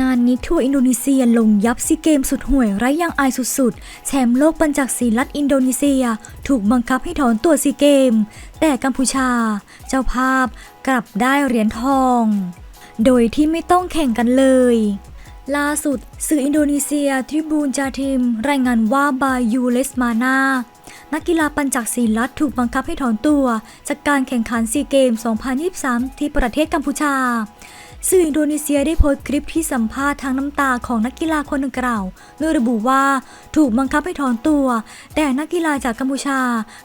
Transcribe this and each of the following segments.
งานนี้ทัวร์อินโดนีเซียลงยับซีเกมสุดห่วยไร้ยังอายสุดๆ แชมป์โลกปัญจักศิลัดอินโดนีเซีย ถูกบังคับให้ถอนตัวซีเกม แต่กัมพูชา เจ้าภาพกลับได้เหรียญทอง โดยที่ไม่ต้องแข่งกันเลยล่าสุด สื่ออินโดนีเซียทริบูนจาทิม รายงานว่าบายูเลสมานานักกีฬาปัญจักศิลัดถูกบังคับให้ถอนตัว จากการแข่งขันซีเกม 2023 ที่ประเทศกัมพูชา สื่ออินโดนีเซียได้โพสต์คลิปที่สัมภาษณ์ทางน้ำตาของนักกีฬาคนดังกล่าวโดยระบุว่าถูกบังคับให้ถอนตัว แต่นักกีฬาจากกัมพูชา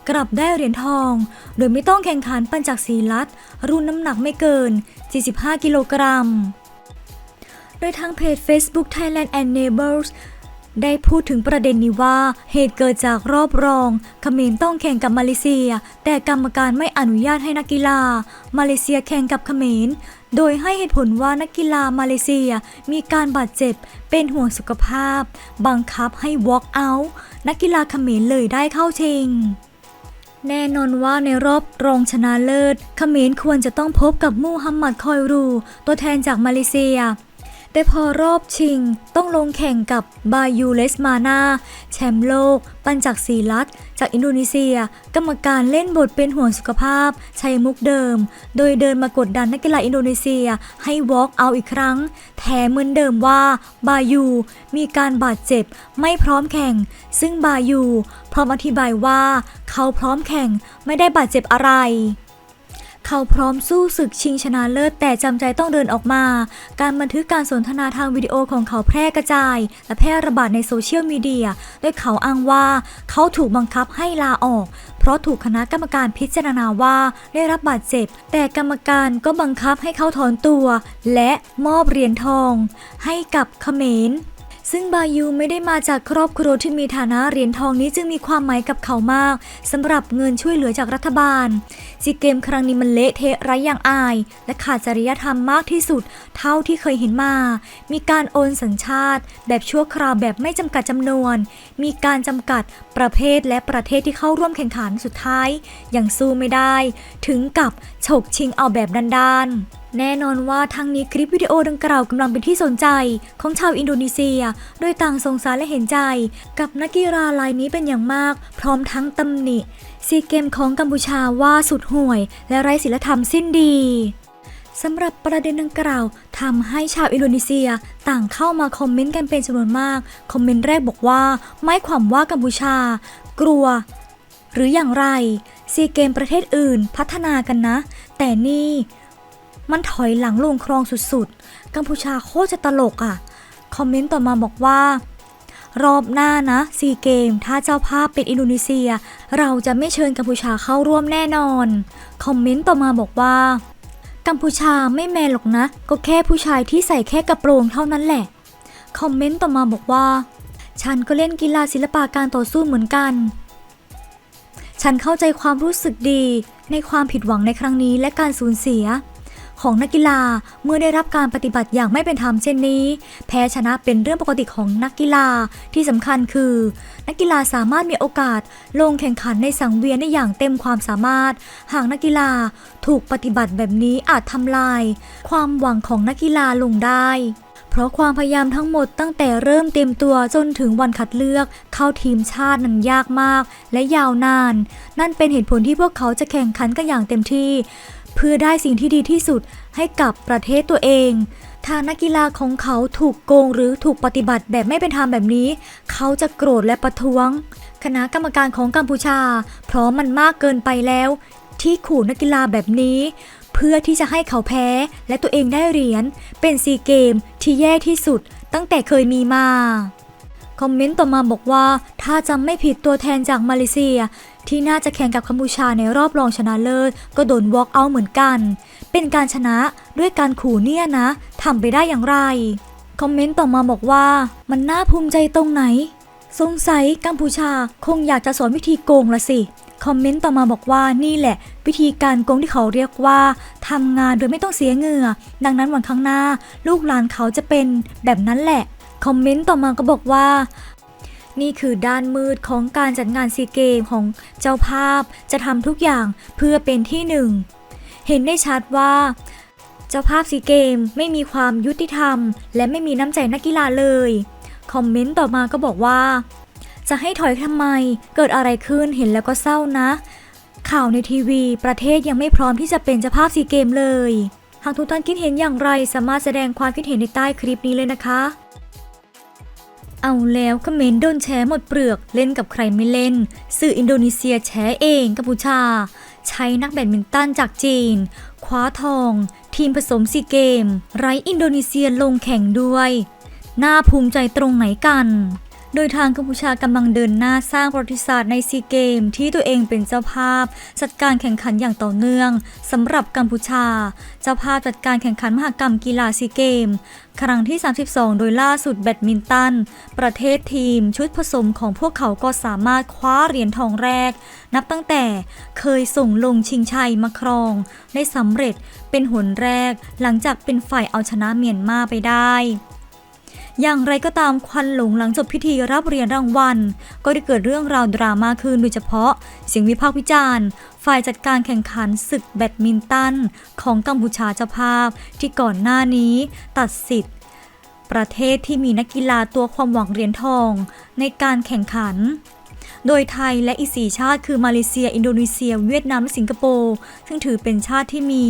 กลับได้เหรียญทอง โดยไม่ต้องแข่งขันปัญจักสีลัด รุ่นน้ำหนักไม่เกิน 45 กิโลกรัม โดยทางเพจ Facebook Thailand and Neighbors ได้พูดถึงประเด็นนี้ว่าเหตุเกิดจากรอบรองเขมรต้องแข่งกับมาเลเซีย แต่กรรมการไม่อนุญาตให้นักกีฬา มาเลเซียแข่งกับเขมรโดยให้เหตุผลว่านักกีฬามาเลเซียมีการบาดเจ็บเป็นห่วงสุขภาพ บังคับให้ walk out นักกีฬาเขมรเลยได้เข้าชิงแน่นอนว่าในรอบรองชนะเลิศเขมรควรจะต้องพบกับมูฮัมหมัดคอยรู ตัวแทนจากมาเลเซีย แต่พอรอบชิงต้องลงแข่งกับบายูเลสมานาแชมป์โลก ปัญจักศีลัดจากอินโดนีเซีย กรรมการเล่นบทเป็นห่วงสุขภาพ ใช้มุกเดิม โดยเดินมากดดันนักกีฬาอินโดนีเซียให้ walk out อีกครั้ง แถมเหมือนเดิมว่าบายูมีการบาดเจ็บไม่พร้อมแข่ง ซึ่งบายูพร้อมอธิบายว่าเขาพร้อมแข่งไม่ได้บาดเจ็บอะไร เขาพร้อมสู้ศึกชิงชนะเลิศแต่จำใจต้องเดินออกมา การบันทึกการสนทนาทางวิดีโอของเขาแพร่กระจาย และแพร่ระบาดในโซเชียลมีเดียโดยเขาอ้างว่าเขาถูกบังคับให้ลาออก เพราะถูกคณะกรรมการพิจารณาว่าได้รับบาดเจ็บ แต่กรรมการก็บังคับให้เขาถอนตัว และมอบเหรียญทอง ให้กับเขมร ซึ่งบายูไม่ได้มาจากครอบครัวที่มีฐานะเหรียญทองนี้จึงมีความหมายกับเขามากสำหรับเงินช่วยเหลือจากรัฐบาลซีเกมครั้งนี้มันเละเทะไร้อย่างอาย และขาดจริยธรรมมากที่สุด เท่าที่เคยเห็นมา มีการโอนสัญชาติ แบบชั่วคราวแบบไม่จำกัดจำนวน มีการจำกัดประเภทและประเทศที่เข้าร่วมแข่งขันสุดท้าย อยังสู้ไม่ได้ ถึงกับฉกชิงเอาแบบดันๆ แน่นอนว่าทั้งนี้คลิปวิดีโอดังกล่าวกำลังเป็นที่สนใจของชาวอินโดนีเซีย โดยต่างสงสารและเห็นใจ กับนักกีฬารายนี้เป็นอย่างมาก พร้อมทั้งตำหนิซีเกมของกัมพูชาว่าสุดห่วย และไร้ศีลธรรมสิ้นดีสำหรับประเด็นดังกล่าวทำให้ชาวอินโดนีเซียต่างเข้ามาคอมเมนต์กันเป็นจำนวนมาก คอมเมนต์แรกบอกว่าไม่ความว่ากัมพูชา กลัว หรืออย่างไรซีเกมประเทศอื่นพัฒนากันนะ แต่นี่ มันถอยหลังลงคลองสุดๆ กัมพูชาโคตรจะตลกอะ คอมเมนต์ต่อมาบอกว่า รอบหน้านะซีเกม ถ้าเจ้าภาพเป็นอินโดนีเซีย เราจะไม่เชิญกัมพูชาเข้าร่วมแน่นอน คอมเมนต์ต่อมาบอกว่า กัมพูชาไม่แมนหรอกนะ ก็แค่ผู้ชายที่ใส่แค่กระโปรงเท่านั้นแหละ คอมเมนต์ต่อมาบอกว่า ฉันก็เล่นกีฬาศิลปะการต่อสู้เหมือนกันฉันเข้าใจความรู้สึกดีในความผิดหวังในครั้งนี้และการสูญเสีย ของนักกีฬาเมื่อได้รับการปฏิบัติอย่างไม่เป็นธรรมเช่นนี้ แพ้ชนะเป็นเรื่องปกติของนักกีฬาที่สำคัญคือ นักกีฬาสามารถมีโอกาสลงแข่งขันในสังเวียนได้อย่างเต็มความสามารถ หากนักกีฬาถูกปฏิบัติแบบนี้อาจทำลาย ความหวังของนักกีฬาลงได้เพราะความพยายามทั้งหมดตั้งแต่เริ่มเต็มตัวจนถึงวันคัดเลือก เข้าทีมชาตินั้นยากมาก และยาวนาน นั่นเป็นเหตุผลที่พวกเขาจะแข่งขันกันอย่างเต็มที่ เพื่อได้สิ่งที่ดีที่สุดให้กับประเทศตัวเองถ้านักกีฬาของเขาถูกโกงหรือถูกปฏิบัติแบบไม่เป็นธรรมแบบนี้ เขาจะโกรธและประท้วง คณะกรรมการของกัมพูชา เพราะมันมากเกินไปแล้ว ที่ขู่นักกีฬาแบบนี้ เพื่อที่จะให้เขาแพ้และตัวเองได้เหรียญเป็นซีเกมที่แย่ที่สุดตั้งแต่เคยมีมา คอมเมนต์ต่อมาบอกว่า ถ้าจำไม่ผิดตัวแทนจากมาเลเซีย ที่น่าจะแข่งกับกัมพูชาในรอบรองชนะเลิศ ก็โดน walk out เหมือนกัน เป็นการชนะด้วยการขู่เนี่ยนะทำไปได้อย่างไร คอมเมนต์ต่อมาบอกว่า มันน่าภูมิใจตรงไหน สงสัยกัมพูชาคงอยากจะสอนวิธีโกงละสิคอมเมนต์ต่อมาบอกว่านี่แหละ วิธีการโกงที่เขาเรียกว่าทำงานโดยไม่ต้องเสียเหงื่อ ดังนั้นวันข้างหน้า ลูกหลานเขาจะเป็นแบบนั้นแหละ คอมเมนต์ต่อมาก็บอกว่า นี่คือด้านมืดของการจัดงานซีเกมของเจ้าภาพจะทำทุกอย่างเพื่อเป็นที่หนึ่ง เห็นได้ชัดว่า เจ้าภาพซีเกมไม่มีความยุติธรรม และไม่มีน้ำใจนักกีฬาเลย คอมเมนต์ต่อมาก็บอกว่า จะให้ถอยทำไมเกิดอะไรขึ้นเห็นแล้วก็เศร้านะ ข่าวในทีวี ประเทศยังไม่พร้อมที่จะเป็นเจ้าภาพซีเกมเลยหากทุกท่านคิดเห็นอย่างไรสามารถแสดงความคิดเห็นในใต้คลิปนี้เลยนะคะ เอาแล้วเขมรโดนแฉหมดเปลือกเล่นกับใครไม่เล่น สื่ออินโดนีเซียแฉเองกัมพูชา ใช้นักแบดมินตันจากจีน คว้าทอง ทีมผสมซีเกม ไร้อินโดนีเซียลงแข่งด้วย น่าภูมิใจตรงไหนกัน โดยทางกัมพูชากำลังเดินหน้าสร้างประวัติศาสตร์ในซีเกมที่ตัวเองเป็นเจ้าภาพ จัดการแข่งขันอย่างต่อเนื่องสำหรับกัมพูชา เจ้าภาพจัดการแข่งขันมหกรรมกีฬาซีเกม ครั้งที่ 32 โดยล่าสุดแบดมินตัน ประเทศทีมชุดผสมของพวกเขาก็สามารถคว้าเหรียญทองแรก นับตั้งแต่เคยส่งลงชิงชัยมาครอง ได้สำเร็จเป็นหนแรก หลังจากเป็นฝ่ายเอาชนะเมียนมาไปได้ อย่างไรก็ตามควันหลงหลังจบพิธีรับเหรียญรางวัล ก็ได้เกิดเรื่องราวดราม่าขึ้นโดยเฉพาะเสียงวิพากษ์วิจารณ์ ฝ่ายจัดการแข่งขันศึกแบดมินตัน ของกัมพูชาเจ้าภาพ ที่ก่อนหน้านี้ตัดสิทธิ์ ประเทศที่มีนักกีฬาตัวความหวังเหรียญทอง ในการแข่งขัน โดยไทยและอีกสี่ชาติคือมาเลเซีย อินโดนีเซีย เวียดนามและสิงคโปร์ ซึ่งถือเป็นชาติที่มี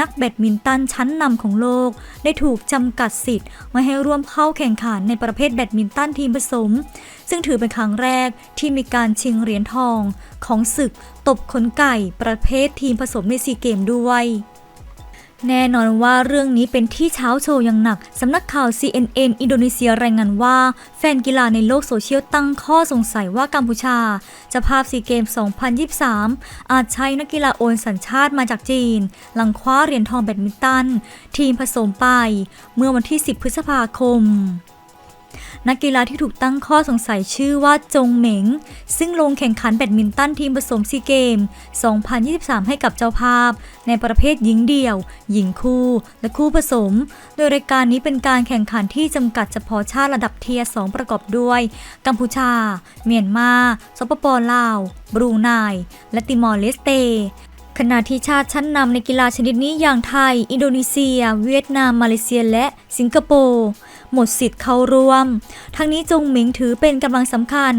นักแบดมินตันชั้นนำของโลก ได้ถูกจำกัดสิทธิ์ไม่ให้ร่วมเข้าแข่งขันในประเภทแบดมินตันทีมผสม ซึ่งถือเป็นครั้งแรกที่มีการชิงเหรียญทอง ของศึกตบขนไก่ประเภททีมผสมในซีเกมด้วย แน่นอนว่าเรื่องนี้เป็นที่เช้าโชว์อย่างหนัก สำนักข่าว CNN อินโดนีเซียรายงานว่า แฟนกีฬาในโลกโซเชียลตั้งข้อสงสัยว่ากัมพูชา จะภาพซีเกม 2023 อาจใช้นักกีฬาโอนสัญชาติมาจากจีน หลังคว้าเหรียญทองแบดมินตัน ทีมผสมไป เมื่อวันที่ 10 พฤษภาคม นักกีฬาที่ถูกตั้งข้อสงสัยชื่อว่าจงเหม็งซึ่งลงแข่งขันแบดมินตันทีมผสมซีเกม 2023 ให้กับเจ้าภาพ ในประเภทหญิงเดี่ยว หญิงคู่ และคู่ผสม โดยรายการนี้เป็นการแข่งขันที่จำกัดเฉพาะชาติระดับเทียร์2ประกอบด้วย กัมพูชา เมียนมา สปปลาว บรูไน และติมอร์เลสเตขณะที่ชาติชั้นนำในกีฬาชนิดนี้อย่างไทย อินโดนีเซีย เวียดนาม มาเลเซีย และสิงคโปร์ หมดสิทธิ์เข้าร่วม ทั้งนี้จงหมิงถือเป็นกำลังสำคัญ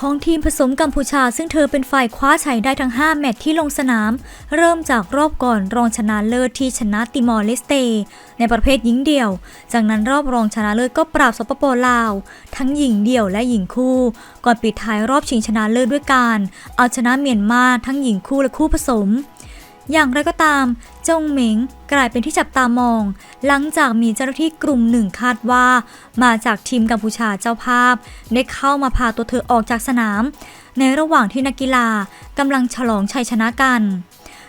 ของทีมผสมกัมพูชา ซึ่งเธอเป็นฝ่ายคว้าชัยได้ทั้ง 5 แมตช์ที่ลงสนาม เริ่มจากรอบก่อนรองชนะเลิศที่ชนะติมอร์เลสเต ในประเภทหญิงเดี่ยว จากนั้นรอบรองชนะเลิศก็ปราบสปปลาว ทั้งหญิงเดี่ยวและหญิงคู่ ก่อนปิดท้ายรอบชิงชนะเลิศด้วยการ เอาชนะเมียนมาทั้งหญิงคู่และคู่ผสม อย่างไรก็ตาม จงเหมิงกลายเป็นที่จับตามอง หลังจากมีเจ้าหน้าที่กลุ่มหนึ่งคาดว่า มาจากทีมกัมพูชาเจ้าภาพ ได้เข้ามาพาตัวเธอออกจากสนาม ในระหว่างที่นักกีฬากำลังฉลองชัยชนะกัน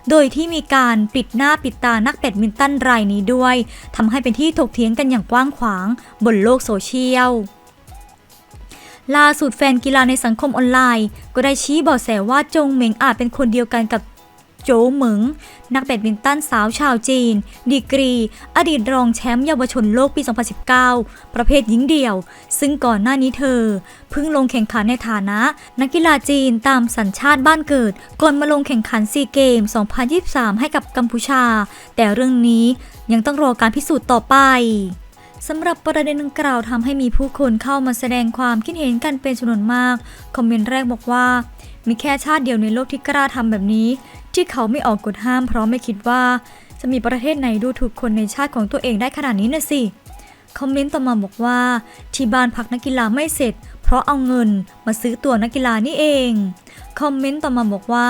โดยที่มีการปิดหน้าปิดตานักแบดมินตันรายนี้ด้วย ทำให้เป็นที่ถกเถียงกันอย่างกว้างขวางบนโลกโซเชียล ล่าสุดแฟนกีฬาในสังคมออนไลน์ ก็ได้ชี้เบาะแสว่าจงเหมิงอาจเป็นคนเดียวกันกับ โจเหมิง นักแบดมินตันสาวชาวจีน ดีกรี อดีตรองแชมป์เยาวชนโลกปี 2019 ประเภทหญิงเดี่ยว ซึ่งก่อนหน้านี้เธอ เพิ่งลงแข่งขันในฐานะ นักกีฬาจีนตามสัญชาติบ้านเกิด ก่อนมาลงแข่งขันซีเกม 2023 ให้กับกัมพูชา แต่เรื่องนี้ยังต้องรอการพิสูจน์ต่อไปสำหรับประเด็นดังกล่าวทำให้มีผู้คนเข้ามาแสดงความคิดเห็นกันเป็นจำนวนมาก คอมเมนต์แรกบอกว่า มีแค่ชาติเดียวในโลกที่กล้าทำแบบนี้ ที่เขาไม่ออกกฎห้าม เพราะไม่คิดว่า จะมีประเทศไหนดูถูกคนในชาติของตัวเองได้ขนาดนี้นะสิคอมเมนต์ต่อมาบอกว่า ที่บ้านพักนักกีฬาไม่เสร็จ เพราะเอาเงินมาซื้อตัวนักกีฬานี่เองคอมเมนต์ต่อมาบอกว่า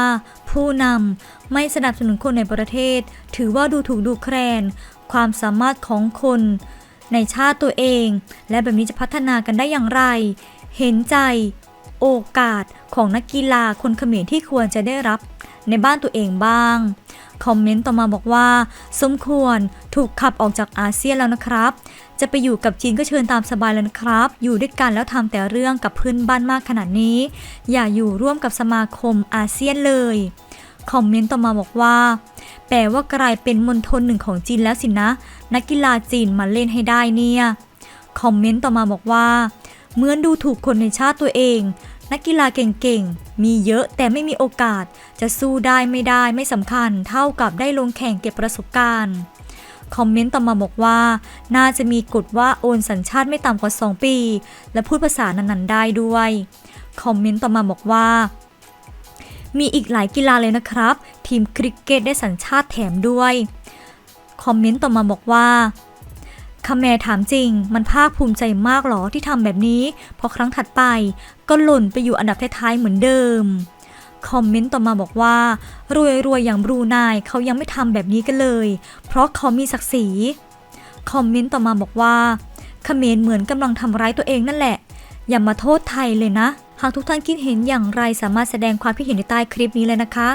ผู้นำไม่สนับสนุนคนในประเทศ ถือว่าดูถูกดูแคลน ความสามารถของคน ในชาติตัวเอง และแบบนี้จะพัฒนากันได้อย่างไร เห็นใจ โอกาสของนักกีฬาคนเขมรที่ควรจะได้รับในบ้านตัวเองบ้าง คอมเมนต์ต่อมาบอกว่า สมควรถูกขับออกจากอาเซียนแล้วนะครับ จะไปอยู่กับจีนก็เชิญตามสบายแล้วนะครับ อยู่ด้วยกันแล้วทำแต่เรื่องกับเพื่อนบ้านมากขนาดนี้ อย่าอยู่ร่วมกับสมาคมอาเซียนเลย คอมเมนต์ต่อมาบอกว่า แปลว่ากลายเป็นมณฑลหนึ่งของจีนแล้วสินะ นักกีฬาจีนมาเล่นให้ได้เนี่ย คอมเมนต์ต่อมาบอกว่าเหมือนดูถูกคนในชาติตัวเอง นักกีฬาเก่งๆ มีเยอะแต่ไม่มีโอกาส จะสู้ได้ไม่ได้ไม่สำคัญเท่ากับได้ลงแข่งเก็บประสบการณ์คอมเมนต์ต่อมาบอกว่า น่าจะมีกฎว่าโอนสัญชาติไม่ต่ำกว่า 2 ปี และพูดภาษานั้นๆได้ด้วย คอมเมนต์ต่อมาบอกว่า มีอีกหลายกีฬาเลยนะครับ ทีมคริกเก็ตได้สัญชาติแถมด้วย คอมเมนต์ต่อมาบอกว่า คาแมถามจริง มันภาคภูมิใจมากหรอที่ทำแบบนี้ พอครั้งถัดไป ก็หล่นไปอยู่อันดับท้ายๆเหมือนเดิม คอมเมนต์ต่อมาบอกว่ารวยรวยๆอย่างบรูไนเขายังไม่ทำแบบนี้กันเลย เพราะเขามีศักดิ์ศรี คอมเมนต์ต่อมาบอกว่าเขมรเหมือนกำลังทำร้ายตัวเองนั่นแหละ อย่ามาโทษไทยเลยนะ หากทุกท่านคิดเห็นอย่างไรสามารถแสดงความคิดเห็นในใต้คลิปนี้เลยนะคะ